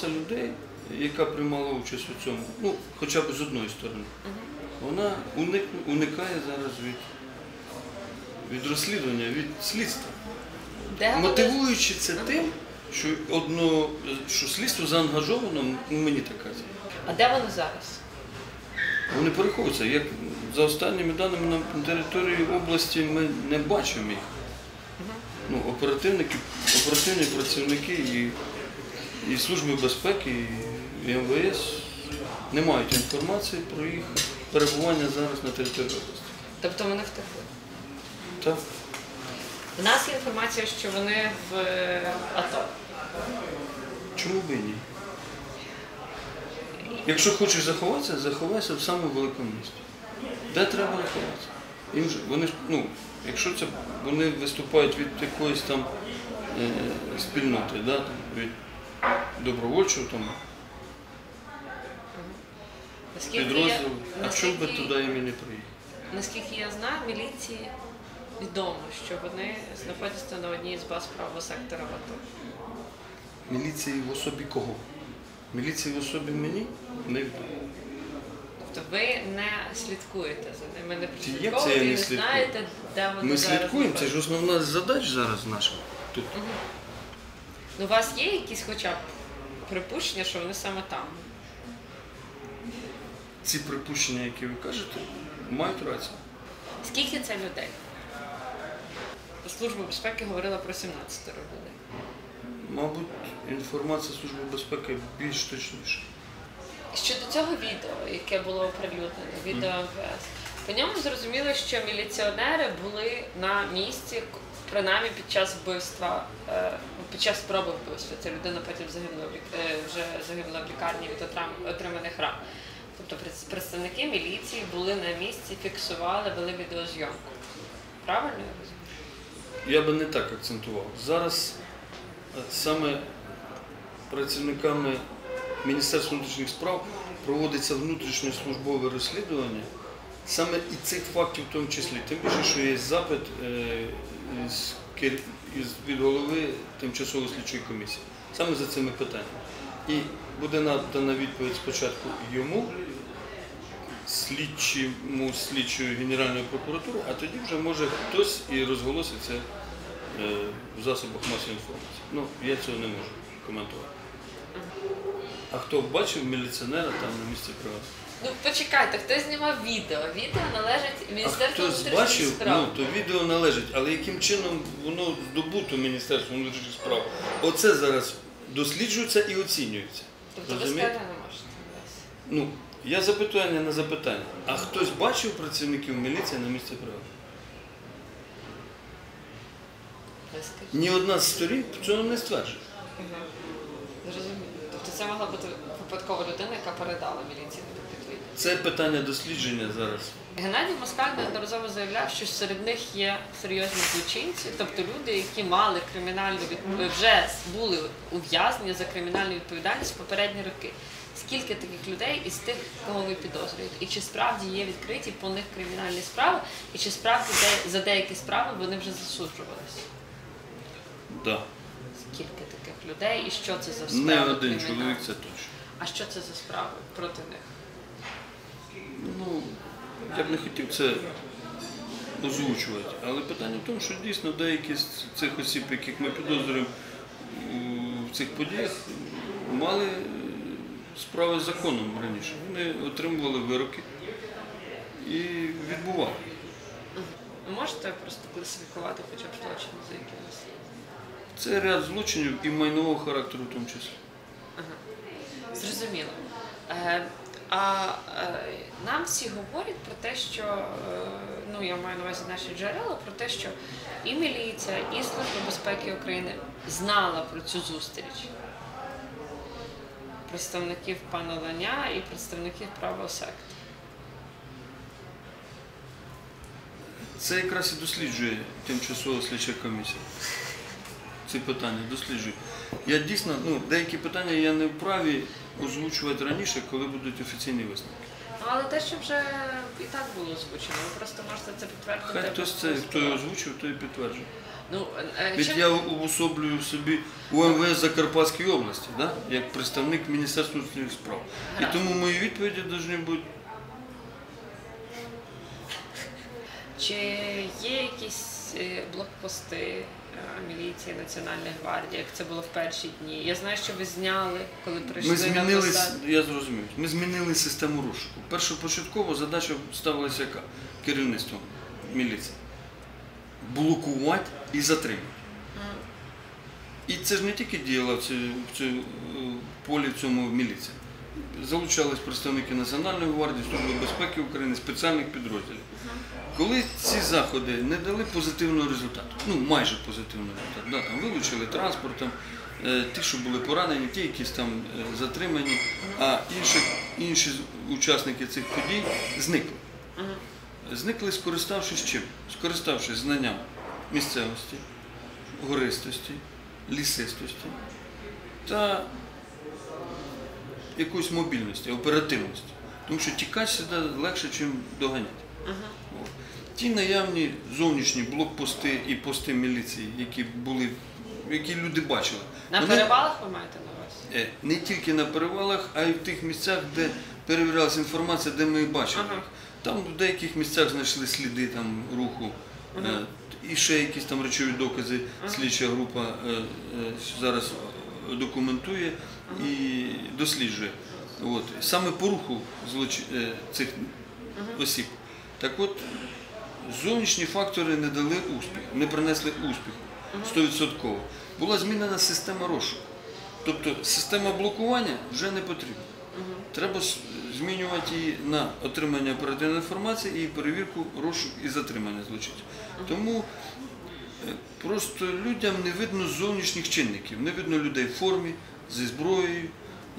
маса людей, яка приймала участь у цьому, ну, хоча б з одної сторони, вона уник, уникає зараз від, від розслідування, від слідства. Де Мотивуючи це тим, що одно, що слідство заангажовано, мені так кажуть. А де вони зараз? Вони переховуються. Як за останніми даними на території області ми не бачимо їх. Ну, оперативники, оперативні працівники і, і Служби безпеки, і МВС не мають інформації про їх перебування зараз на території області. Тобто вони втекли. Так. У нас є інформація, що вони в е, АТО. Чому б і ні? Якщо хочеш заховатися, заховайся в самому великому місті. Де треба заховатися? Їм же, вони, ж, ну, якщо це вони виступають від якоїсь там е, спільноти, да, там, від добровольчого там, Наскільки я, підрозділу, а чому би туди не приїхати? наскільки я знаю, міліції відомо, що вони знаходяться на одній з баз правого сектора АТО. Міліції в особі кого? Міліції в особі мені? Не відомо. Тобто ви не слідкуєте за ними, не прослідковуєте і не слідкую? знаєте, де вони Ми зараз слідкуємо, це ж основна задача зараз наша тут. Ну, у вас є якісь хоча б припущення, що вони саме там? Ці припущення, які ви кажете, мають рацію. Скільки це людей? Служба безпеки говорила про 17 людей. Мабуть, інформація Служби безпеки більш точніша. Щодо цього відео, яке було оприлюднено, відео МВС, по ньому зрозуміло, що міліціонери були на місці, принаймні під час вбивства, е, під час спроби вбивства. Ця людина потім загинула е, вже загинула в лікарні від отриманих ран. Тобто представники міліції були на місці, фіксували, вели відеозйомку. Правильно я розумію? Я би не так акцентував. Зараз е, саме працівниками Міністерства внутрішніх справ проводиться внутрішнє службове розслідування саме і цих фактів в тому числі. Тим більше, що є запит е, від голови тимчасової слідчої комісії. Саме за цими питаннями. І буде надана відповідь спочатку йому, слідчому слідчої Генеральної прокуратури, а тоді вже може хтось і розголосить це е, в засобах масової інформації. Ну, я цього не можу коментувати. А хто бачив міліціонера там на місці пригоди? Ну почекайте, хтось знімав відео. Відео належить Міністерству хтось внутрішніх бачив, справ. ну то відео належить, але яким чином воно здобуто Міністерством внутрішніх справ? Оце зараз досліджується і оцінюється. Тобто ви Розумієте? сказати не можете. Ну, я запитання на запитання. А хтось бачив працівників міліції на місці? Ви скажіть. Ні одна з сторін цього не стверджує. Зрозуміло. Тобто це могла бути випадкова людина, яка передала міліції на. Це питання дослідження зараз. Геннадій Москаль неодноразово заявляв, що серед них є серйозні злочинці, тобто люди, які мали кримінальну від... вже були ув'язнені за кримінальну відповідальність в попередні роки. Скільки таких людей із тих, кого ви підозрюєте? І чи справді є відкриті по них кримінальні справи, і чи справді за деякі справи вони вже засуджувалися? Да. Скільки таких людей і що це за справи? Не один чоловік, це точно. А що це за справи проти них? Ну, я б не хотів це озвучувати, але питання в тому, що дійсно деякі з цих осіб, яких ми підозрюємо у цих подіях, мали справи з законом раніше. Вони отримували вироки і відбували. Можете просто класифікувати хоча б злочини за якимось? Це ряд злочинів і майнового характеру в тому числі. Зрозуміло. Е, а е, нам всі говорять про те, що е, ну я маю на увазі наші джерела, про те, що і міліція, і Служба безпеки України знала про цю зустріч представників пана Ланя і представників правого сектора. Це якраз і досліджує тимчасова слідча комісія. Ці питання досліджує. Я дійсно, ну, деякі питання я не вправі озвучувати раніше, коли будуть офіційні висновки. Ну, але те, що вже і так було озвучено, ви просто можете це підтвердити. Хай хтось це, хто його озвучив, той і підтверджує. Ну, е, Ведь чим- я уособлюю собі УМВС Закарпатської області, да? як представник Міністерства внутрішніх справ. І Гаразд. тому мої відповіді повинні бути Чи є якісь е, блокпости е, міліції Національної гвардії, як це було в перші дні? Я знаю, що ви зняли, коли прийшли Ми змінили, на я зрозумів, ми змінили систему розшуку. Першопочатково задача ставилася яка? Керівництво міліції. Блокувати і затримати. І це ж не тільки діяла в цій- в цій, е, полі в цьому міліція. Залучались представники Національної гвардії, Служби безпеки України, спеціальних підрозділів. Коли ці заходи не дали позитивного результату, ну майже позитивного результату, да, там вилучили транспортом, е, ті, що були поранені, ті, якісь там е, затримані, а інші, інші учасники цих подій зникли. Зникли, скориставшись чим? Скориставшись знанням місцевості, гористості, лісистості та якоїсь мобільності, оперативності. Тому що тікати сюди легше, ніж доганяти. От. Ті наявні зовнішні блокпости і пости міліції, які були, які люди бачили, На вони- перевалах ви маєте на увазі? Е, не тільки на перевалах, а й в тих місцях, де перевірялася інформація, де ми бачили їх. Там в деяких місцях знайшли сліди там, руху. е, І ще якісь там речові докази слідча група е, зараз документує і досліджує. От. Саме по руху злоч... е, цих осіб. Так от, зовнішні фактори не дали успіху, не принесли успіху 100%. Була змінена система розшуку. Тобто система блокування вже не потрібна. Треба змінювати її на отримання оперативної інформації і перевірку розшук і затримання злочинців. Тому просто людям не видно зовнішніх чинників, не видно людей в формі, зі зброєю,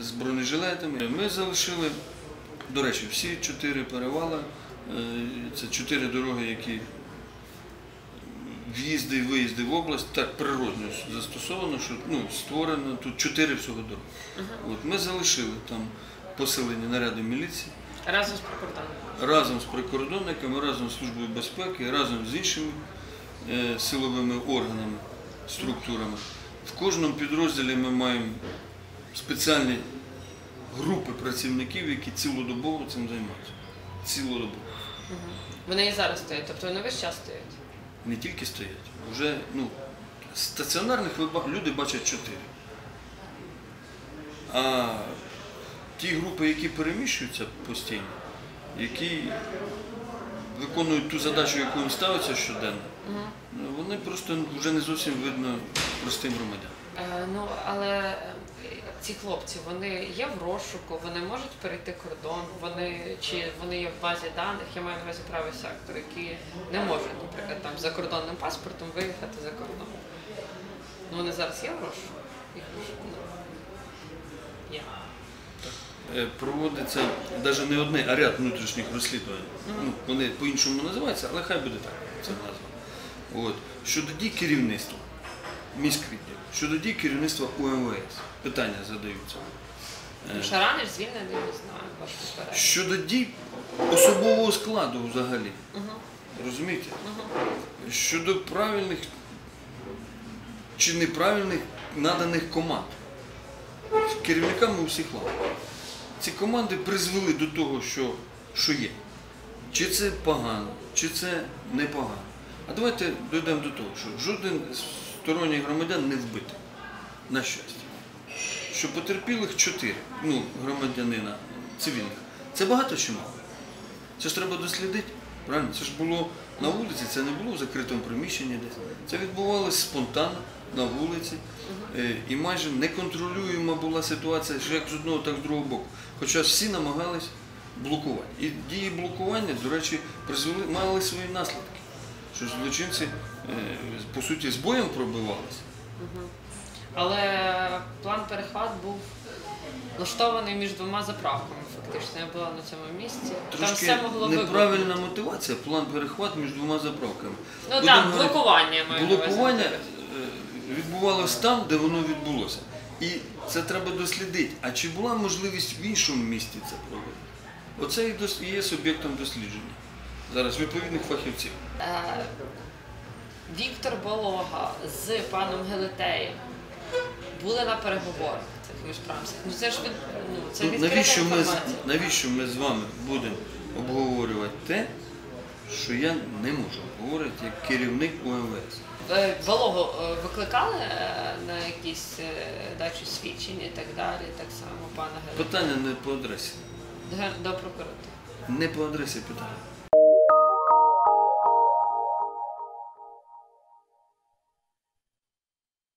з бронежилетами. Ми залишили, до речі, всі чотири перевала, е, це чотири дороги, які в'їзди і виїзди в область так природно застосовано, що ну, створено тут чотири всього дороги. От, ми залишили там поселені наряди міліції Разом з прикордонним. разом з прикордонниками, разом з Службою безпеки, разом з іншими силовими органами, структурами. В кожному підрозділі ми маємо спеціальні групи працівників, які цілодобово цим займаються. Цілодобово. Вони і зараз стоять, тобто вони весь час стоять. Не тільки стоять. Вже ну, стаціонарних люди бачать чотири. А ті групи, які переміщуються постійно, які виконують ту задачу, яку їм ставиться щоденно, вони просто вже не зовсім видно простим громадянам. Е, ну, але е, ці хлопці, вони є в розшуку, вони можуть перейти кордон, вони чи вони є в базі даних, я маю на увазі правий сектор, які не можуть, наприклад, там за кордонним паспортом виїхати за кордон. Ну вони зараз є в розшуку? Їх розшуку є. Е, Проводиться навіть не одне, а ряд внутрішніх розслідувань. Ну, вони по-іншому називаються, але хай буде так, це назва. От. Щодо дій керівництва, міськвідділ, щодо дій керівництва УМВС, питання задаються. Е, Ну, звільнений, не знаю. Щодо дій особового складу взагалі. Розумієте? Щодо правильних чи неправильних наданих команд керівниками усіх лав. Ці команди призвели до того, що, що є. Чи це погано, чи це непогано. А давайте дійдемо до того, що жоден з сторонніх громадян не вбитий. На щастя. Що потерпілих чотири, ну, громадянина цивільних. Це багато чи мало? Це ж треба дослідити. Правильно? Це ж було на вулиці, це не було в закритому приміщенні десь. Це відбувалося спонтанно на вулиці. Е, І майже неконтролюєма була ситуація, що як з одного, так з другого боку. Хоча всі намагались блокувати. І дії блокування, до речі, призвели, мали свої наслідки. Що злочинці, е, по суті, з боєм пробивалися. Але план перехват був влаштований між двома заправками. Фактично, я була на цьому місці. Там все могло неправильна вибухнути. мотивація, план перехват між двома заправками. Ну так, блокування маю. Блокування е, відбувалося там, де воно відбулося. І це треба дослідити. А чи була можливість в іншому місті це проводити? Оце і є суб'єктом дослідження. Зараз відповідних фахівців. Е, Віктор Болога з паном Гелетеєм були на переговорах цих міжправських. Ну це ж від ну це Ну, навіщо, ми, з- навіщо ми з вами будемо обговорювати те, що я не можу обговорити як керівник УМВС? Е, е, викликали на якісь дачу свідчень і так далі, так само пана Гелетея Питання не по адресі. до прокуратури. Не по адресі питання.